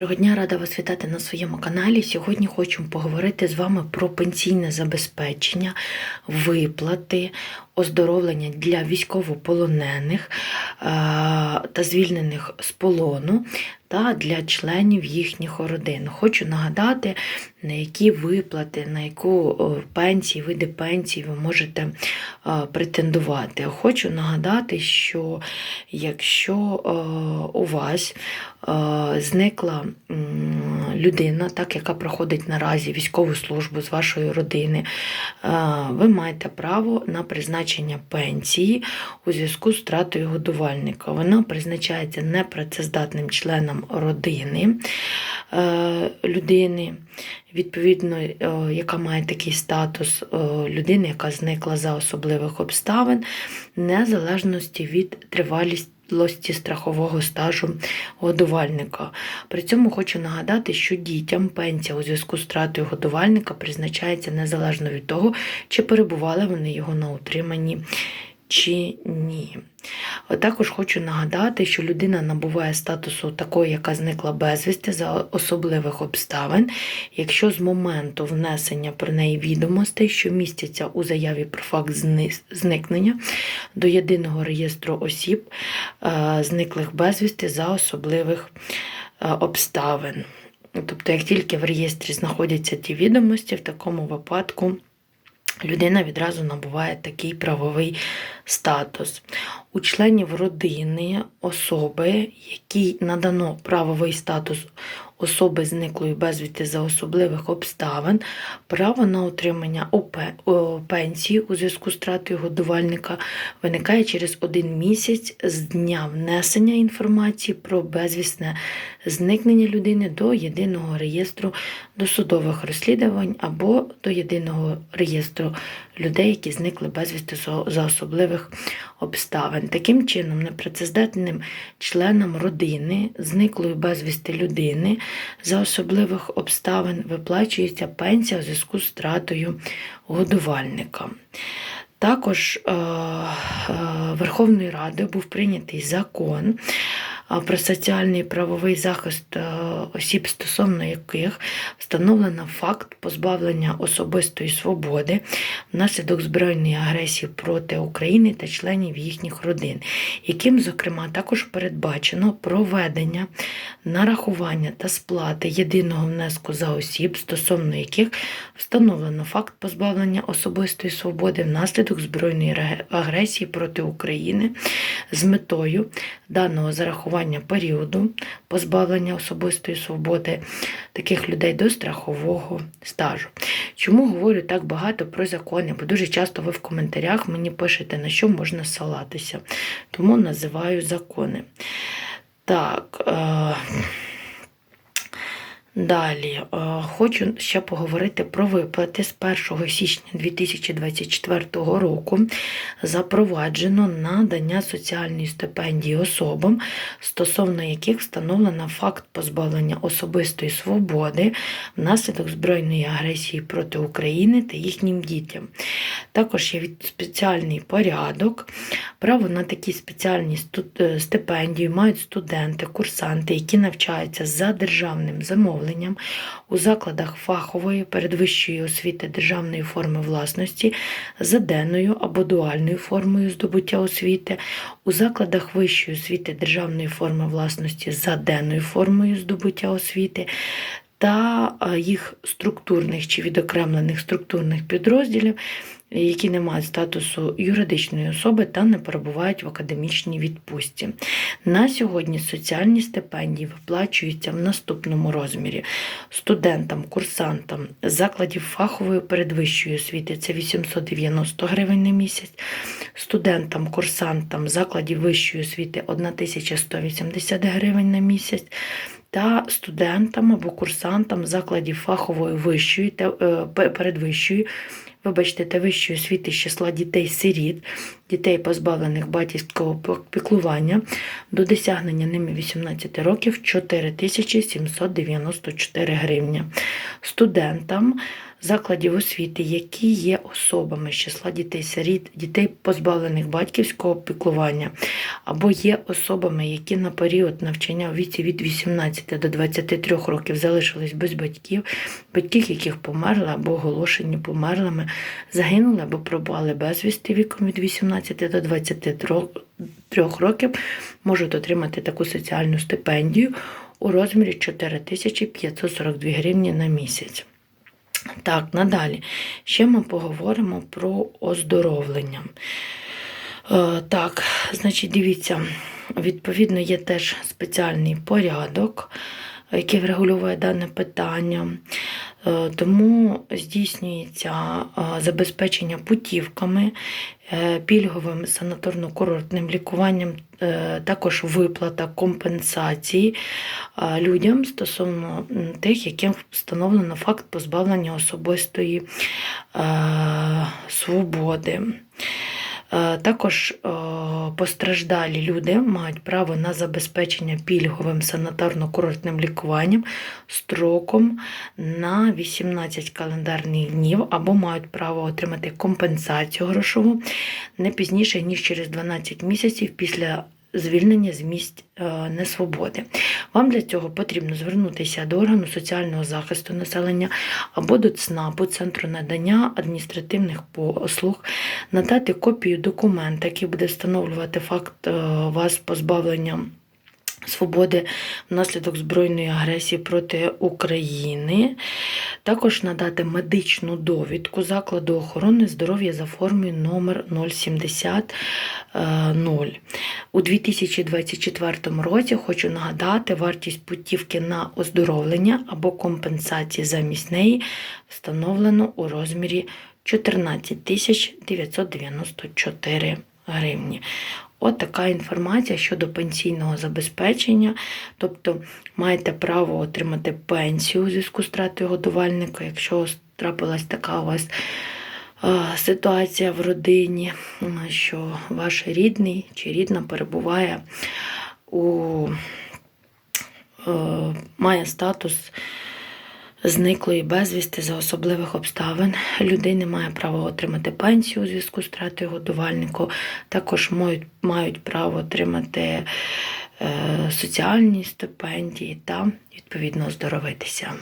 Доброго дня, рада вас вітати на своєму каналі. Сьогодні хочу поговорити з вами про пенсійне забезпечення, виплати, оздоровлення для військовополонених е, та звільнених з полону та для членів їхніх родин. Хочу нагадати, на які виплати, на яку пенсії, види пенсії ви можете претендувати. Хочу нагадати, що якщо у вас зникла людина, так, яка проходить наразі військову службу з вашої родини, ви маєте право на призначення пенсії у зв'язку з втратою годувальника. Вона призначається непрацездатним членам родини е, людини, відповідно, е, яка має такий статус е, людини, яка зникла за особливих обставин, незалежності від тривалісті. Страхового стажу годувальника. При цьому хочу нагадати, що дітям пенсія у зв'язку з втратою годувальника призначається незалежно від того, чи перебували вони його на утриманні чи ні. Також хочу нагадати, що людина набуває статусу такої, яка зникла безвісти за особливих обставин, якщо з моменту внесення про неї відомостей, що містяться у заяві про факт зникнення до єдиного реєстру осіб, е, зниклих безвісти за особливих е, обставин. Тобто, як тільки в реєстрі знаходяться ті відомості, в такому випадку людина відразу набуває такий правовий статус. У членів родини особи, якій надано правовий статус особи зниклої безвісти за особливих обставин, право на отримання пенсії у зв'язку з втратою годувальника виникає через один місяць з дня внесення інформації про безвісне зникнення людини до єдиного реєстру досудових розслідувань або до єдиного реєстру людей, які зникли безвісти за- за особливих обставин. Таким чином, непрацездатним членам родини, зниклої безвісти людини за особливих обставин виплачується пенсія у зв'язку з втратою годувальника. Також е, е, Верховною Радою був прийнятий закон про соціальний правовий захист е, осіб, стосовно яких встановлено факт позбавлення особистої свободи внаслідок збройної агресії проти України та членів їхніх родин, яким, зокрема, також передбачено проведення нарахування та сплати єдиного внеску за осіб, стосовно яких встановлено факт позбавлення особистої свободи внаслідок збройної агресії проти України з метою даного зарахування періоду позбавлення особистої свободи таких людей до страхового стажу. Чому говорю так багато про закони? Бо дуже часто ви в коментарях мені пишете, на що можна ссилатися. Тому називаю закони. Так. Е- Далі е, хочу ще поговорити про виплати з 1 січня 2024 року. Запроваджено надання соціальної стипендії особам, стосовно яких встановлено факт позбавлення особистої свободи внаслідок збройної агресії проти України та їхнім дітям. Також є спеціальний порядок. Право на такі спеціальні е, стипендії мають студенти, курсанти, які навчаються за державним замовленням у закладах фахової передвищої освіти державної форми власності за денною або дуальною формою здобуття освіти, у закладах вищої освіти державної форми власності за денною формою здобуття освіти. Та е, їх структурних чи відокремлених структурних підрозділів, які не мають статусу юридичної особи та не перебувають в академічній відпустці. На сьогодні соціальні стипендії виплачуються в наступному розмірі студентам, курсантам закладів фахової передвищої освіти це 890 гривень на місяць, студентам, курсантам закладів вищої освіти 1180 гривень на місяць. Та студентам або курсантам закладів фахової вищої та е, передвищої вибачте, та вищої освіти з числа дітей-сиріт, дітей, позбавлених батьківського піклування, до досягнення ними 18 років 4794 гривня. Студентам закладів освіти, які є особами з числа дітей сиріт, дітей позбавлених батьківського піклування, або є особами, які на період навчання у віці від 18 до 23 років залишились без батьків, батьків, яких померли або оголошені померлими, загинули або пропали безвісти віком від 18 до 23 років, можуть отримати таку соціальну стипендію у розмірі 4542 гривні на місяць. Так, надалі. Ще ми поговоримо про оздоровлення. Е, так, значить, дивіться, відповідно, є теж спеціальний порядок, який врегулює дане питання. Е, Тому здійснюється е, забезпечення путівками, е, пільговим санаторно-курортним лікуванням, також виплата компенсації людям стосовно тих, яким встановлено факт позбавлення особистої свободи. Також постраждалі люди мають право на забезпечення пільговим санаторно-курортним лікуванням строком на 18 календарних днів або мають право отримати компенсацію грошову не пізніше, ніж через 12 місяців після звільнення з місць е, несвободи. Вам для цього потрібно звернутися до органу соціального захисту населення або до ЦНАПу, Центру надання адміністративних послуг, надати копію документа, який буде встановлювати факт е, вас позбавлення свободи внаслідок збройної агресії проти України. Також надати медичну довідку закладу охорони здоров'я за формою номер 070 0. У 2024 році хочу нагадати, вартість путівки на оздоровлення або компенсації замість неї встановлено у розмірі 14 тисяч 994 гривні. От така інформація щодо пенсійного забезпечення. Тобто маєте право отримати пенсію у зв'язку з втратою годувальника, якщо трапилась така у вас е, ситуація в родині, що ваш рідний чи рідна перебуває у е, має статус зниклої безвісти за особливих обставин. Людини має право отримати пенсію у зв'язку з втратою годувальнику. Також мають, мають право отримати е, соціальні стипендії та відповідно оздоровитися.